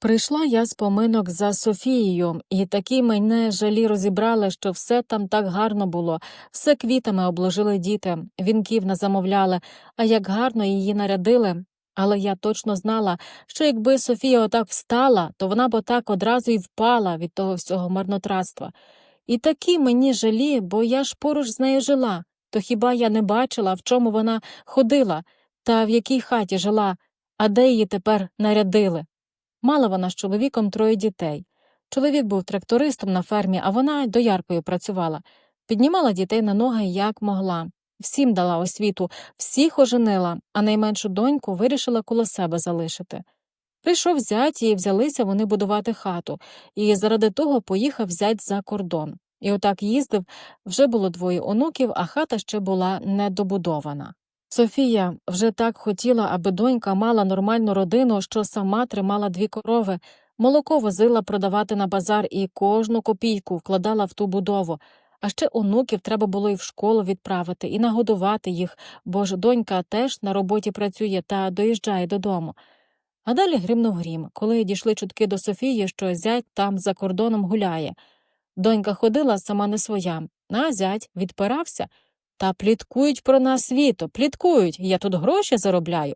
Прийшла я з поминок за Софією, і такі мене жалі розібрали, що все там так гарно було, все квітами обложили діти, вінків не замовляли, а як гарно її нарядили. Але я точно знала, що якби Софія отак встала, то вона б отак одразу й впала від того всього марнотратства. І такі мені жалі, бо я ж поруч з нею жила, то хіба я не бачила, в чому вона ходила, та в якій хаті жила, а де її тепер нарядили. Мала вона з чоловіком троє дітей. Чоловік був трактористом на фермі, а вона дояркою працювала. Піднімала дітей на ноги як могла. Всім дала освіту, всіх оженила, а найменшу доньку вирішила коло себе залишити. Прийшов зять і взялися вони будувати хату, і заради того поїхав зять за кордон. І отак їздив, вже було двоє онуків, а хата ще була недобудована. Софія вже так хотіла, аби донька мала нормальну родину, що сама тримала дві корови, молоко возила продавати на базар і кожну копійку вкладала в ту будову. А ще онуків треба було і в школу відправити, і нагодувати їх, бо ж донька теж на роботі працює та доїжджає додому. А далі гримнув грім, коли дійшли чутки до Софії, що зять там за кордоном гуляє. Донька ходила сама не своя, а зять відпирався. Та пліткують про нас світо, пліткують, я тут гроші заробляю.